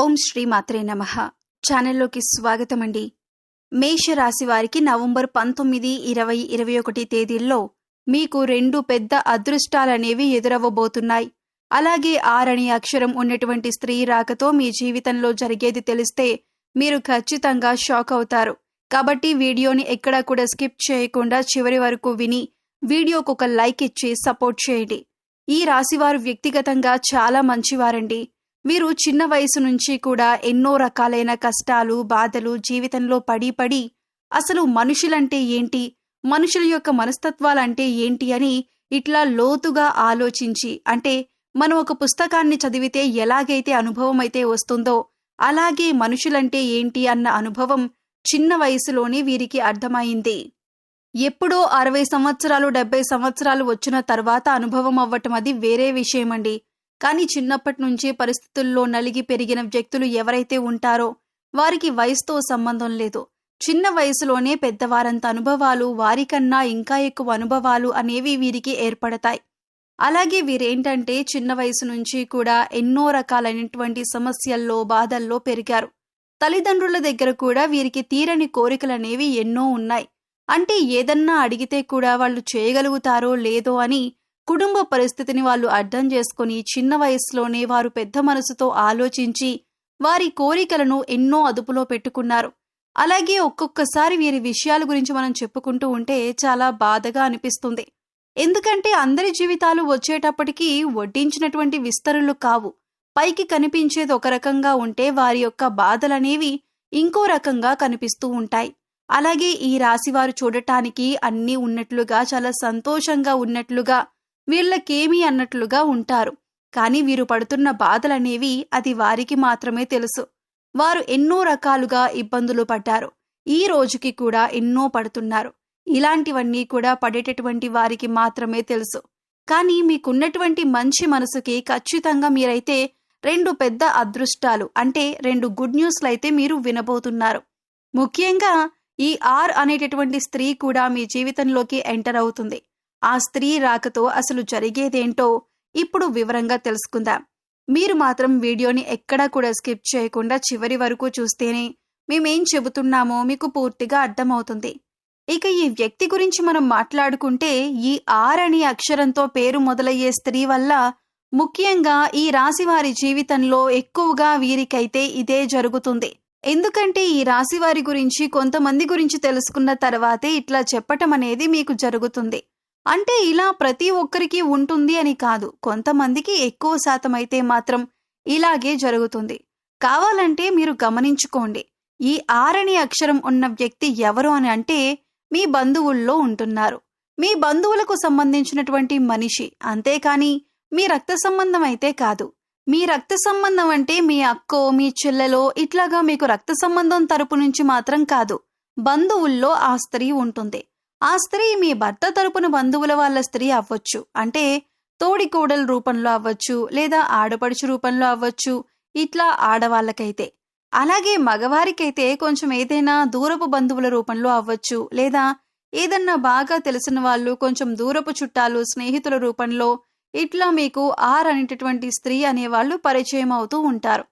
ఓం శ్రీ మాత్రే నమ. ఛానల్లోకి స్వాగతం అండి మేషరాశి వారికి నవంబర్ పంతొమ్మిది ఇరవై ఇరవై ఒకటి తేదీల్లో మీకు రెండు పెద్ద అదృష్టాలనేవి ఎదురవ్వబోతున్నాయి. అలాగే ఆరని అక్షరం ఉన్నటువంటి స్త్రీ రాకతో మీ జీవితంలో జరిగేది తెలిస్తే మీరు ఖచ్చితంగా షాక్ అవుతారు. కాబట్టి వీడియోని ఎక్కడా కూడా స్కిప్ చేయకుండా చివరి వరకు విని వీడియోకు ఒక లైక్ ఇచ్చి సపోర్ట్ చేయండి. ఈ రాశివారు వ్యక్తిగతంగా చాలా మంచివారండి. వీరు చిన్న వయసు నుంచి కూడా ఎన్నో రకాలైన కష్టాలు బాధలు జీవితంలో పడి పడి అసలు మనుషులంటే ఏంటి? మనుషుల యొక్క మనస్తత్వాలంటే ఏంటి అని ఇట్లా లోతుగా ఆలోచించి అంటే మనం ఒక పుస్తకాన్ని చదివితే ఎలాగైతే అనుభవం అయితే వస్తుందో అలాగే మనుషులంటే ఏంటి అన్న అనుభవం చిన్న వయసులోనే వీరికి అర్థమైంది. ఎప్పుడో అరవై సంవత్సరాలు డెబ్బై సంవత్సరాలు వచ్చిన తర్వాత అనుభవం అవ్వటం అది వేరే విషయమండి. కానీ చిన్నప్పటి నుంచే పరిస్థితుల్లో నలిగి పెరిగిన వ్యక్తులు ఎవరైతే ఉంటారో వారికి వయసుతో సంబంధం లేదు. చిన్న వయసులోనే పెద్దవారంత అనుభవాలు వారికన్నా ఇంకా ఎక్కువ అనుభవాలు అనేవి వీరికి ఏర్పడతాయి. అలాగే వీరేంటంటే చిన్న వయసు నుంచి కూడా ఎన్నో రకాలైనటువంటి సమస్యల్లో బాధల్లో పెరిగారు. తల్లిదండ్రుల దగ్గర కూడా వీరికి తీరని కోరికలనేవి ఎన్నో ఉన్నాయి. అంటే ఏదన్నా అడిగితే కూడా వాళ్ళు చేయగలుగుతారో లేదో అని కుటుంబ పరిస్థితిని వాళ్ళు అర్థం చేసుకుని చిన్న వయసులోనే వారు పెద్ద మనసుతో ఆలోచించి వారి కోరికలను ఎన్నో అదుపులో పెట్టుకున్నారు. అలాగే ఒక్కొక్కసారి వీరి విషయాల గురించి మనం చెప్పుకుంటూ ఉంటే చాలా బాధగా అనిపిస్తుంది. ఎందుకంటే అందరి జీవితాలు వచ్చేటప్పటికీ వడ్డించినటువంటి విస్తరులు కావు. పైకి కనిపించేది ఒక రకంగా ఉంటే వారి యొక్క బాధలనేవి ఇంకో రకంగా కనిపిస్తూ ఉంటాయి. అలాగే ఈ రాశివారు చూడటానికి అన్నీ ఉన్నట్లుగా చాలా సంతోషంగా ఉన్నట్లుగా వీళ్ళకేమీ అన్నట్లుగా ఉంటారు. కానీ వీరు పడుతున్న బాధలనేవి అది వారికి మాత్రమే తెలుసు. వారు ఎన్నో రకాలుగా ఇబ్బందులు పడ్డారు. ఈ రోజుకి కూడా ఎన్నో పడుతున్నారు. ఇలాంటివన్నీ కూడా పడేటటువంటి వారికి మాత్రమే తెలుసు. కానీ మీకున్నటువంటి మంచి మనసుకి ఖచ్చితంగా మీరైతే రెండు పెద్ద అదృష్టాలు అంటే రెండు గుడ్ న్యూస్లు అయితే మీరు వినబోతున్నారు. ముఖ్యంగా ఈ ఆర్ అనేటటువంటి స్త్రీ కూడా మీ జీవితంలోకి ఎంటర్ అవుతుంది. ఆ స్త్రీ రాకతో అసలు జరిగేదేంటో ఇప్పుడు వివరంగా తెలుసుకుందాం. మీరు మాత్రం వీడియోని ఎక్కడా కూడా స్కిప్ చేయకుండా చివరి వరకు చూస్తేనే మేమేం చెబుతున్నామో మీకు పూర్తిగా అర్థమవుతుంది. ఇక ఈ వ్యక్తి గురించి మనం మాట్లాడుకుంటే ఈ ఆర్ అనే అక్షరంతో పేరు మొదలయ్యే స్త్రీ వల్ల ముఖ్యంగా ఈ రాశి వారి జీవితంలో ఎక్కువగా వీరికైతే ఇదే జరుగుతుంది. ఎందుకంటే ఈ రాశి వారి గురించి కొంతమంది గురించి తెలుసుకున్న తర్వాతే ఇట్లా చెప్పటం అనేది మీకు జరుగుతుంది. అంటే ఇలా ప్రతి ఒక్కరికి ఉంటుంది అని కాదు. కొంతమందికి ఎక్కువ శాతం అయితే మాత్రం ఇలాగే జరుగుతుంది. కావాలంటే మీరు గమనించుకోండి. ఈ ఆరని అక్షరం ఉన్న వ్యక్తి ఎవరు అని అంటే మీ బంధువుల్లో ఉంటున్నారు. మీ బంధువులకు సంబంధించినటువంటి మనిషి. అంతేకాని మీ రక్త సంబంధం అయితే కాదు. మీ రక్త సంబంధం అంటే మీ అక్కో మీ చెల్లెలో ఇట్లాగా మీకు రక్త సంబంధం తరపు నుంచి మాత్రం కాదు. బంధువుల్లో ఆ స్త్రీ ఉంటుంది. ఆ స్త్రీ మీ భర్త తరపున బంధువుల వాళ్ళ స్త్రీ అవ్వచ్చు. అంటే తోడి కోడల రూపంలో అవ్వచ్చు లేదా ఆడపడుచు రూపంలో అవ్వచ్చు. ఇట్లా ఆడవాళ్ళకైతే. అలాగే మగవారికైతే కొంచెం ఏదైనా దూరపు బంధువుల రూపంలో అవ్వచ్చు. లేదా ఏదన్నా బాగా తెలిసిన వాళ్ళు కొంచెం దూరపు చుట్టాలు స్నేహితుల రూపంలో ఇట్లా మీకు ఆర్ అనేటటువంటి స్త్రీ అనేవాళ్ళు పరిచయం అవుతూ ఉంటారు.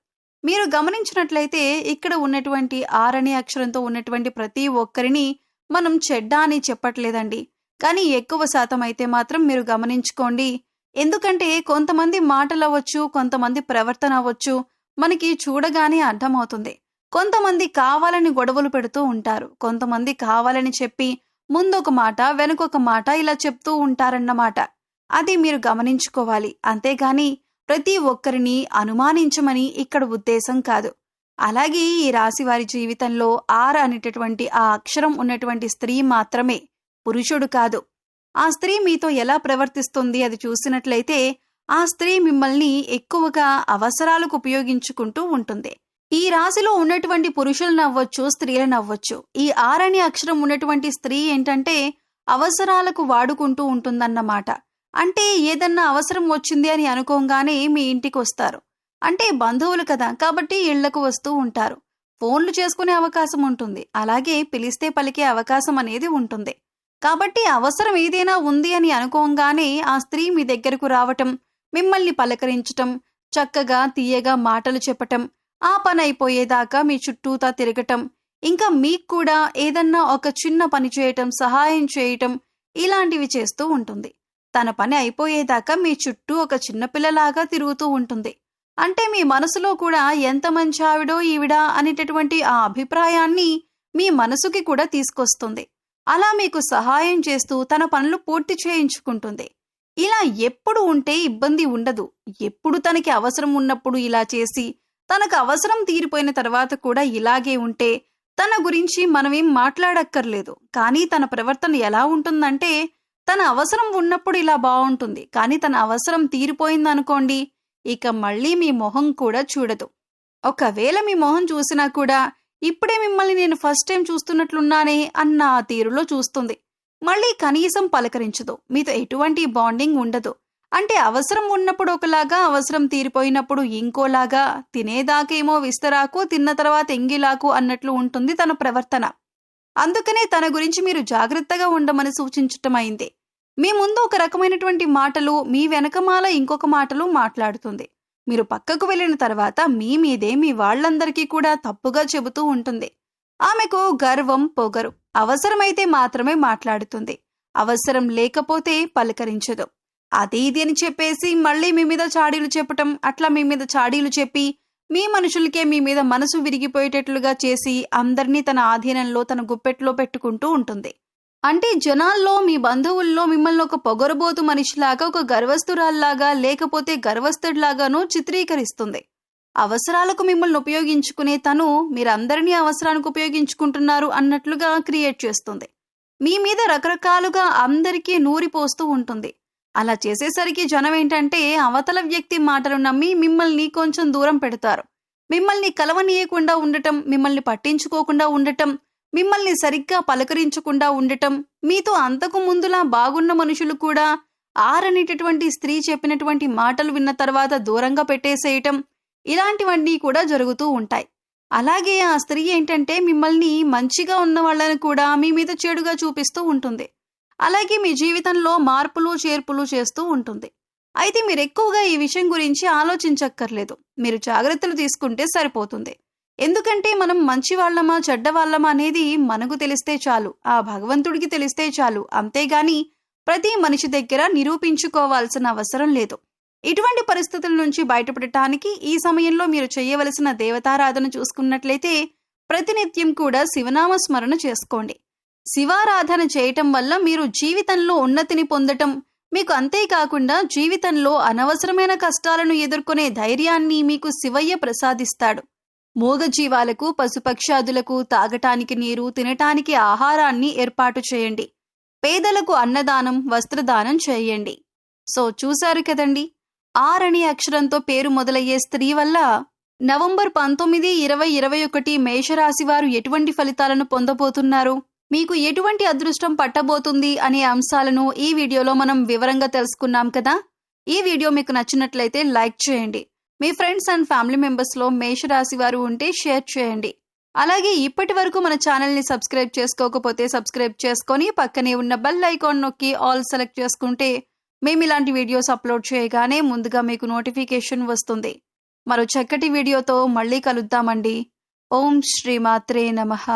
మీరు గమనించినట్లయితే ఇక్కడ ఉన్నటువంటి ఆర్ అనే అక్షరంతో ఉన్నటువంటి ప్రతి ఒక్కరిని మనం చెడ్డ అని చెప్పట్లేదండి. కానీ ఎక్కువ శాతం అయితే మాత్రం మీరు గమనించుకోండి. ఎందుకంటే కొంతమంది మాటలు అవ్వచ్చు కొంతమంది ప్రవర్తన అవ్వచ్చు మనకి చూడగానే అర్థమవుతుంది. కొంతమంది కావాలని గొడవలు పెడుతూ ఉంటారు. కొంతమంది కావాలని చెప్పి ముందొక మాట వెనుకొక మాట ఇలా చెప్తూ ఉంటారన్నమాట. అది మీరు గమనించుకోవాలి. అంతేగాని ప్రతి ఒక్కరిని అనుమానించమని ఇక్కడ ఉద్దేశం కాదు. అలాగే ఈ రాశి వారి జీవితంలో ఆర్ అనేటటువంటి ఆ అక్షరం ఉన్నటువంటి స్త్రీ మాత్రమే పురుషుడు కాదు. ఆ స్త్రీ మీతో ఎలా ప్రవర్తిస్తుంది అది చూసినట్లయితే ఆ స్త్రీ మిమ్మల్ని ఎక్కువగా అవసరాలకు ఉపయోగించుకుంటూ ఉంటుంది. ఈ రాశిలో ఉన్నటువంటి పురుషులను అవ్వచ్చు స్త్రీలను నవ్వచ్చు ఈ ఆర్ అనే అక్షరం ఉన్నటువంటి స్త్రీ ఏంటంటే అవసరాలకు వాడుకుంటూ ఉంటుందన్నమాట. అంటే ఏదన్నా అవసరం వచ్చింది అని అనుకోగానే మీ ఇంటికి వస్తారు. అంటే బంధువులు కదా కాబట్టి ఇళ్ళకు వస్తూ ఉంటారు. ఫోన్లు చేసుకునే అవకాశం ఉంటుంది. అలాగే పిలిస్తే పలికే అవకాశం అనేది ఉంటుంది. కాబట్టి అవసరం ఏదైనా ఉంది అని అనుకోగానే ఆ స్త్రీ మీ దగ్గరకు రావటం మిమ్మల్ని పలకరించటం చక్కగా తీయగా మాటలు చెప్పటం ఆ పని అయిపోయేదాకా మీ చుట్టూతా తిరగటం ఇంకా మీకు కూడా ఏదన్నా ఒక చిన్న పని చేయటం సహాయం చేయటం ఇలాంటివి చేస్తూ ఉంటుంది. తన పని అయిపోయేదాకా మీ చుట్టూ ఒక చిన్నపిల్లలాగా తిరుగుతూ ఉంటుంది. అంటే మీ మనసులో కూడా ఎంత మంచి ఆవిడో ఈవిడా అనేటటువంటి ఆ అభిప్రాయాన్ని మీ మనసుకి కూడా తీసుకొస్తుంది. అలా మీకు సహాయం చేస్తూ తన పనులు పూర్తి చేయించుకుంటుంది. ఇలా ఎప్పుడు ఉంటే ఇబ్బంది ఉండదు. ఎప్పుడు తనకి అవసరం ఉన్నప్పుడు ఇలా చేసి తనకు అవసరం తీరిపోయిన తర్వాత కూడా ఇలాగే ఉంటే తన గురించి మనమేం మాట్లాడక్కర్లేదు. కానీ తన ప్రవర్తన ఎలా ఉంటుందంటే తన అవసరం ఉన్నప్పుడు ఇలా బాగుంటుంది. కానీ తన అవసరం తీరిపోయిందనుకోండి ఇక మళ్ళీ మీ మొహం కూడా చూడదు. ఒకవేళ మీ మొహం చూసినా కూడా ఇప్పుడే మిమ్మల్ని నేను ఫస్ట్ టైం చూస్తున్నట్లున్నానే అన్న ఆ తీరులో చూస్తుంది. మళ్ళీ కనీసం పలకరించదు. మీతో ఎటువంటి బాండింగ్ ఉండదు. అంటే అవసరం ఉన్నప్పుడు ఒకలాగా అవసరం తీరిపోయినప్పుడు ఇంకోలాగా తినేదాకేమో విస్తరాకు తిన్న తర్వాత ఎంగిలాకు అన్నట్లు ఉంటుంది తన ప్రవర్తన. అందుకనే తన గురించి మీరు జాగ్రత్తగా ఉండమని సూచించటమైంది మీ ముందు ఒక రకమైనటువంటి మాటలు మీ వెనకమాల ఇంకొక మాటలు మాట్లాడుతుంది. మీరు పక్కకు వెళ్ళిన తర్వాత మీ మీదే మీ వాళ్ళందరికీ కూడా తప్పుగా చెబుతూ ఉంటుంది. ఆమెకు గర్వం పొగరు అవసరమైతే మాత్రమే మాట్లాడుతుంది. అవసరం లేకపోతే పలకరించదు. అది ఇది అని చెప్పేసి మళ్ళీ మీ మీద చాడీలు చెప్పటం అట్లా మీ మీద చాడీలు చెప్పి మీ మనుషులకే మీ మీద మనసు విరిగిపోయేటట్లుగా చేసి అందరినీ తన ఆధీనంలో తన గుప్పెట్లో పెట్టుకుంటూ ఉంటుంది. అంటే జనాల్లో మీ బంధువుల్లో మిమ్మల్ని ఒక పొగరబోతు మనిషిలాగా ఒక గర్వస్థురాల్లాగా లేకపోతే గర్వస్థుడిలాగానో చిత్రీకరిస్తుంది. అవసరాలకు మిమ్మల్ని ఉపయోగించుకునే తను మీరందరినీ అవసరానికి ఉపయోగించుకుంటున్నారు అన్నట్లుగా క్రియేట్ చేస్తుంది. మీ మీద రకరకాలుగా అందరికీ నూరిపోస్తూ ఉంటుంది. అలా చేసేసరికి జనం ఏంటంటే అవతల వ్యక్తి మాటలు నమ్మి మిమ్మల్ని కొంచెం దూరం పెడతారు. మిమ్మల్ని కలవనీయకుండా ఉండటం మిమ్మల్ని పట్టించుకోకుండా ఉండటం మిమ్మల్ని సరిగ్గా పలకరించకుండా ఉండటం మీతో అంతకు ముందులా బాగున్న మనుషులు కూడా ఆరనేటటువంటి స్త్రీ చెప్పినటువంటి మాటలు విన్న తర్వాత దూరంగా పెట్టేసేయటం ఇలాంటివన్నీ కూడా జరుగుతూ ఉంటాయి. అలాగే ఆ స్త్రీ ఏంటంటే మిమ్మల్ని మంచిగా ఉన్న వాళ్ళని కూడా మీ మీద చెడుగా చూపిస్తూ ఉంటుంది. అలాగే మీ జీవితంలో మార్పులు చేర్పులు చేస్తూ ఉంటుంది. అయితే మీరు ఎక్కువగా ఈ విషయం గురించి ఆలోచించక్కర్లేదు. మీరు జాగ్రత్తలు తీసుకుంటే సరిపోతుంది. ఎందుకంటే మనం మంచి వాళ్ళమా చెడ్డవాళ్ళమా అనేది మనకు తెలిస్తే చాలు. ఆ భగవంతుడికి తెలిస్తే చాలు. అంతేగాని ప్రతి మనిషి దగ్గర నిరూపించుకోవాల్సిన అవసరం లేదు. ఇటువంటి పరిస్థితుల నుంచి బయటపడటానికి ఈ సమయంలో మీరు చేయవలసిన దేవతారాధన చూసుకున్నట్లయితే ప్రతినిత్యం కూడా శివనామ స్మరణ చేసుకోండి. శివారాధన చేయటం వల్ల మీరు జీవితంలో ఉన్నతిని పొందటం మీకు అంతేకాకుండా జీవితంలో అనవసరమైన కష్టాలను ఎదుర్కొనే ధైర్యాన్ని మీకు శివయ్య ప్రసాదిస్తాడు. మూగజీవాలకు పశుపక్షాదులకు తాగటానికి నీరు తినటానికి ఆహారాన్ని ఏర్పాటు చేయండి. పేదలకు అన్నదానం వస్త్రదానం చేయండి. సో చూశారు కదండి? ఆర్ అనే అక్షరంతో పేరు మొదలయ్యే స్త్రీ వల్ల నవంబర్ పంతొమ్మిది ఇరవై ఇరవై ఒకటి మేషరాశి వారు ఎటువంటి ఫలితాలను పొందబోతున్నారు? మీకు ఎటువంటి అదృష్టం పట్టబోతుంది అనే అంశాలను ఈ వీడియోలో మనం వివరంగా తెలుసుకున్నాం కదా? ఈ వీడియో మీకు నచ్చినట్లయితే లైక్ చేయండి. మీ ఫ్రెండ్స్ అండ్ ఫ్యామిలీ మెంబర్స్లో మేషరాశి వారు ఉంటే షేర్ చేయండి. అలాగే ఇప్పటి వరకు మన ఛానల్ని సబ్స్క్రైబ్ చేసుకోకపోతే సబ్స్క్రైబ్ చేసుకొని పక్కనే ఉన్న బెల్ ఐకాన్ నొక్కి ఆల్ సెలెక్ట్ చేసుకుంటే మేము ఇలాంటి వీడియోస్ అప్లోడ్ చేయగానే ముందుగా మీకు నోటిఫికేషన్ వస్తుంది. మరో చక్కటి వీడియోతో మళ్ళీ కలుద్దామండి. ఓం శ్రీమాత్రే నమః.